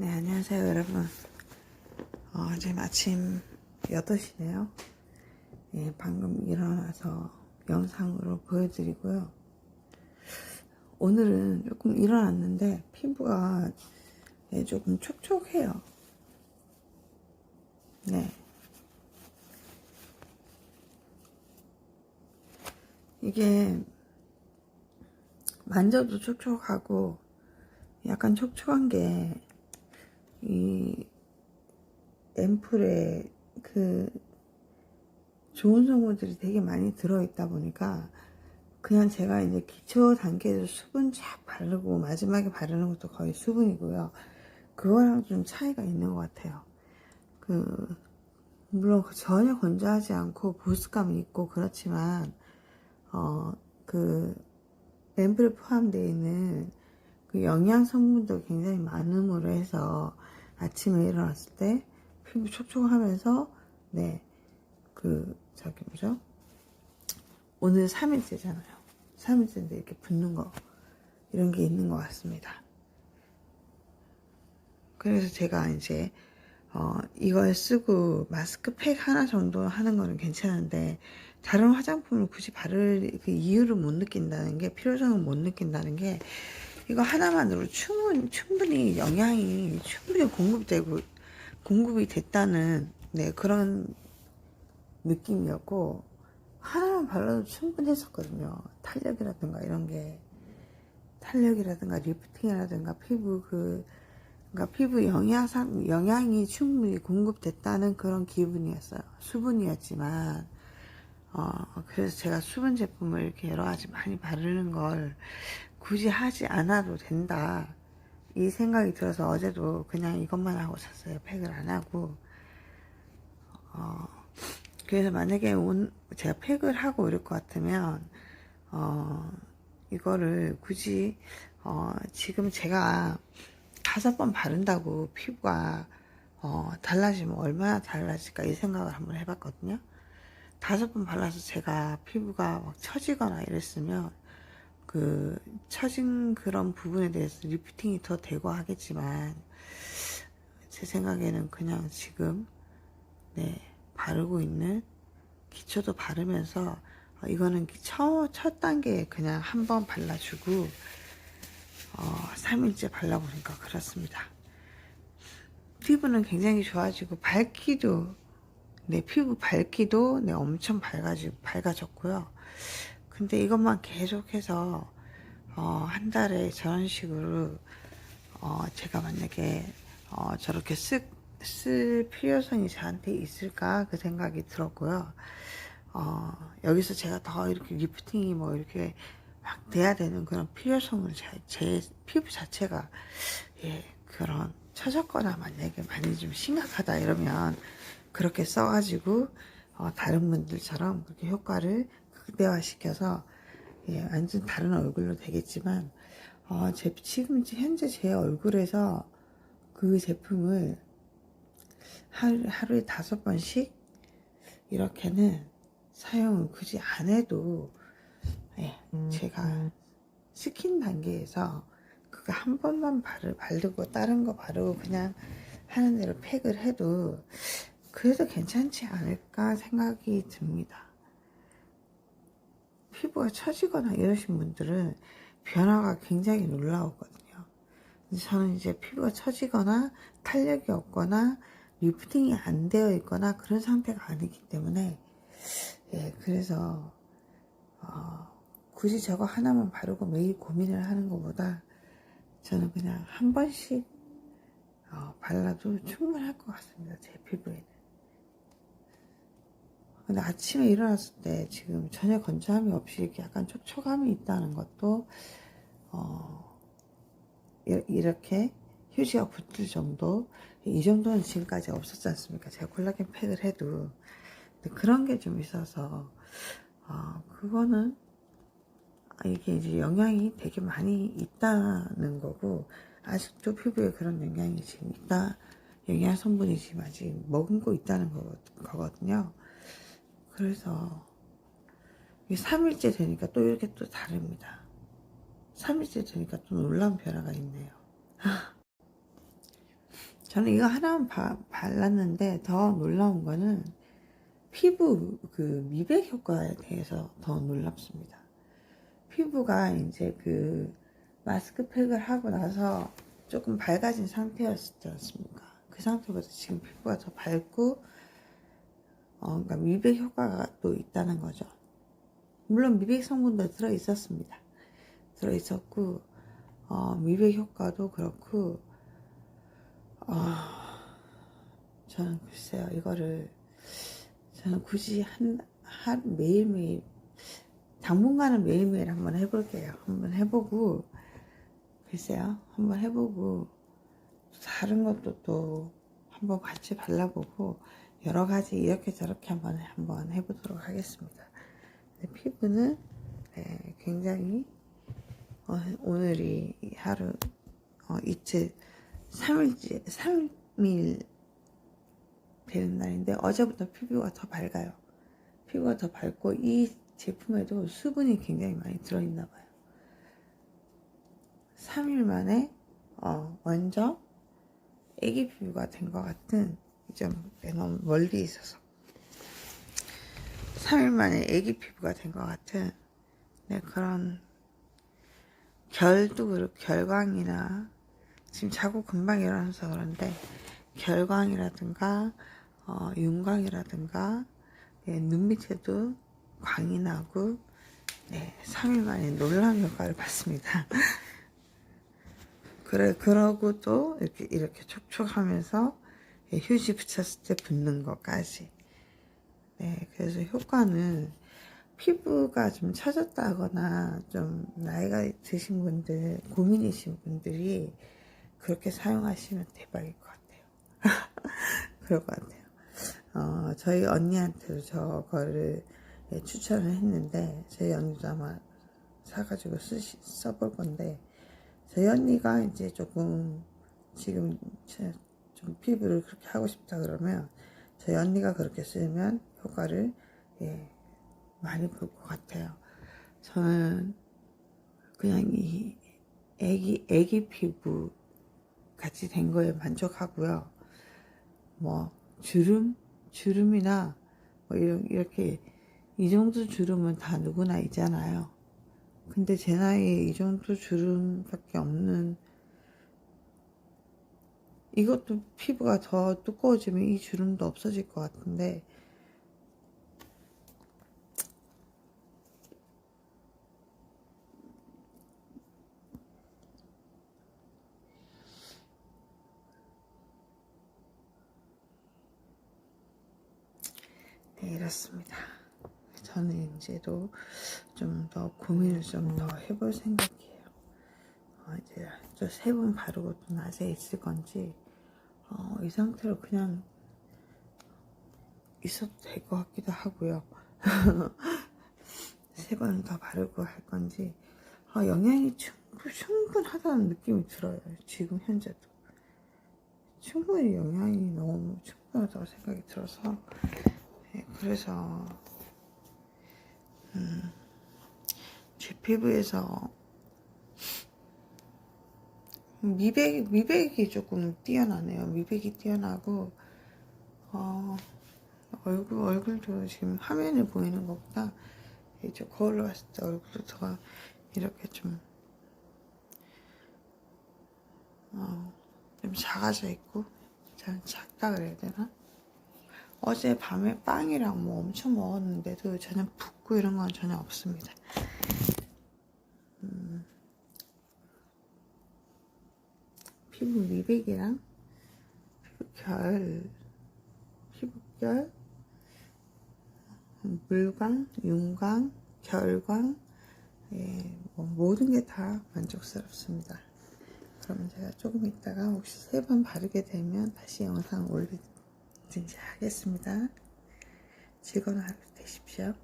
네, 안녕하세요, 여러분. 어, 지금 아침 8시네요. 예, 방금 일어나서 영상으로 보여드리고요. 오늘은 조금 일어났는데 피부가 예, 조금 촉촉해요. 네. 이게 만져도 촉촉하고 약간 촉촉한 게 이 앰플에 그 좋은 성분들이 되게 많이 들어있다 보니까 그냥 제가 이제 기초 단계에서 수분 쫙 바르고 마지막에 바르는 것도 거의 수분이고요. 그거랑 좀 차이가 있는 것 같아요. 그 물론 전혀 건조하지 않고 보습감이 있고 그렇지만 어 그 앰플에 포함되어 있는 그 영양 성분도 굉장히 많음으로 해서 아침에 일어났을 때 피부 촉촉하면서 네 그 저기 뭐죠? 오늘 3일째잖아요. 3일째인데 이렇게 붓는 거 이런 게 있는 것 같습니다. 그래서 제가 이제 어 이걸 쓰고 마스크팩 하나 정도 하는 거는 괜찮은데 다른 화장품을 굳이 바를 그 이유를 못 느낀다는 게 필요성을 못 느낀다는 게 이거 하나만으로 충분히, 충분히 영양이 충분히 공급되고 공급이 됐다는 네 그런 느낌이었고 하나만 발라도 충분했었거든요. 탄력이라든가 이런 게. 탄력이라든가 리프팅이라든가 피부 그 그러니까 피부 영양상 영양이 충분히 공급됐다는 그런 기분이었어요. 수분이었지만 어 그래서 제가 수분 제품을 이렇게 여러 가지 많이 바르는 걸 굳이 하지 않아도 된다. 이 생각이 들어서 어제도 그냥 이것만 하고 잤어요. 팩을 안 하고. 어, 그래서 만약에 온, 제가 팩을 하고 이럴 것 같으면, 어, 이거를 굳이, 어, 지금 제가 다섯 번 바른다고 피부가, 어, 달라지면 얼마나 달라질까 이 생각을 한번 해봤거든요. 다섯 번 발라서 제가 피부가 막 처지거나 이랬으면, 그 처진 그런 부분에 대해서 리프팅이 더 되고 하겠지만 제 생각에는 그냥 지금 네 바르고 있는 기초도 바르면서 어, 이거는 첫, 첫 단계에 그냥 한번 발라주고 어, 3일째 발라보니까 그렇습니다. 피부는 굉장히 좋아지고 밝기도 내 피부 밝기도 네, 엄청 밝아지, 밝아졌고요. 근데 이것만 계속해서 어, 한 달에 저런 식으로 어, 제가 만약에 어, 저렇게 쓸, 쓸 필요성이 저한테 있을까 그 생각이 들었고요. 어, 여기서 제가 더 이렇게 리프팅이 뭐 이렇게 막 돼야 되는 그런 필요성을 제, 제 피부 자체가 예 그런 처졌거나 만약에 많이 좀 심각하다 이러면 그렇게 써가지고 어, 다른 분들처럼 그렇게 효과를 극대화시켜서 예, 완전 다른 얼굴로 되겠지만 어, 제, 지금 현재 제 얼굴에서 그 제품을 하루, 하루에 다섯 번씩 이렇게는 사용을 굳이 안 해도 예, 제가 스킨 단계에서 그거 한 번만 바르, 바르고 다른 거 바르고 그냥 하는 대로 팩을 해도 그래도 괜찮지 않을까 생각이 듭니다. 피부가 처지거나 이러신 분들은 변화가 굉장히 놀라우거든요. 저는 이제 피부가 처지거나 탄력이 없거나 리프팅이 안 되어 있거나 그런 상태가 아니기 때문에 예 그래서 어, 굳이 저거 하나만 바르고 매일 고민을 하는 것보다 저는 그냥 한 번씩 어, 발라도 충분할 것 같습니다 제 피부에는 근데 아침에 일어났을 때 지금 전혀 건조함이 없이 이렇게 약간 촉촉함이 있다는 것도 어, 이렇게 휴지가 붙을 정도 이 정도는 지금까지 없었지 않습니까? 제가 콜라겐 팩을 해도. 그런 게 좀 있어서 어, 그거는 이게 이제 영향이 되게 많이 있다는 거고 아직도 피부에 그런 영향이 지금 있다. 영양 성분이 지금 아직 머금고 있다는 거 거든요 그래서 3일째 되니까 또 이렇게 또 다릅니다. 3일째 되니까 또 놀라운 변화가 있네요. 저는 이거 하나만 바, 발랐는데 더 놀라운 거는 피부 그 미백 효과에 대해서 더 놀랍습니다. 피부가 이제 그 마스크팩을 하고 나서 조금 밝아진 상태였지 않습니까? 그 상태보다 지금 피부가 더 밝고, 어, 그러니까 미백 효과가 또 있다는 거죠. 물론 미백 성분도 들어 있었습니다. 들어 있었고, 어, 미백 효과도 그렇고, 어, 저는 글쎄요, 이거를, 저는 굳이 한, 한, 매일매일, 당분간은 매일매일 한번 해볼게요. 한번 해보고, 글쎄요, 한번 해보고, 다른 것도 또 한번 같이 발라보고, 여러 가지 이렇게 저렇게 한번, 한번 해보도록 하겠습니다. 네, 피부는, 네, 굉장히, 어, 오늘이 하루, 어, 이틀, 3일째, 3일 되는 날인데, 어제부터 피부가 더 밝아요. 피부가 더 밝고, 이 제품에도 수분이 굉장히 많이 들어있나 봐요. 3일 만에, 어, 완전 애기 피부가 된 것 같은, 좀 너무 멀리 있어서. 3일 만에 애기 피부가 된 것 같은, 네, 그런, 결도 그렇고, 결광이나, 지금 자고 금방 일어나서 그런데, 결광이라든가, 어, 윤광이라든가, 예, 눈 밑에도 광이 나고, 네, 3일 만에 놀라운 효과를 받습니다. 그래, 그러고 또 이렇게, 이렇게 촉촉하면서 예, 휴지 붙였을 때 붓는 것까지. 네, 그래서 효과는 피부가 좀 처졌다거나 좀 나이가 드신 분들, 고민이신 분들이 그렇게 사용하시면 대박일 것 같아요. 그럴 것 같아요. 어, 저희 언니한테도 저거를 예, 추천을 했는데, 저희 언니도 아마 사가지고 쓰시, 써볼 건데, 저희 언니가 이제 조금 지금 제- 좀 피부를 그렇게 하고 싶다 그러면, 저희 언니가 그렇게 쓰면 효과를 예, 많이 볼 것 같아요. 저는 그냥 이 애기, 애기 피부 같이 된 거에 만족하고요. 뭐, 주름, 주름이나 뭐 이런, 이렇게 이 정도 주름은 다 누구나 있잖아요. 근데 제 나이에 이 정도 주름밖에 없는 이것도 피부가 더 두꺼워지면 이 주름도 없어질 것 같은데 네, 이렇습니다. 저는 이제도 좀 더 고민을 좀 더 해볼 생각이에요. 어, 이제 저세번 바르고 또 낮에 있을 건지, 어, 이 상태로 그냥 있어도 될 것 같기도 하고요. 세 번 더 바르고 할 건지, 어, 영양이 충분, 충분하다는 느낌이 들어요. 지금 현재도. 충분히 영양이 너무 충분하다고 생각이 들어서, 네, 그래서, 음, 제 피부에서 미백, 미백이 조금 뛰어나네요. 미백이 뛰어나고, 어, 얼굴, 얼굴도 지금 화면에 보이는 것보다 이제 거울로 봤을 때 얼굴도 더 이렇게 좀, 어, 좀 작아져 있고, 잘 작다 그래야 되나? 어제 밤에 빵이랑 뭐 엄청 먹었는데도 전혀 붓고 이런 건 전혀 없습니다. 피부 미백이랑 피부결, 피부결, 물광, 윤광, 결광, 예, 뭐 모든 게 다 만족스럽습니다. 그러면 제가 조금 있다가 혹시 세 번 바르게 되면 다시 영상 올리든지 하겠습니다. 즐거운 하루 되십시오.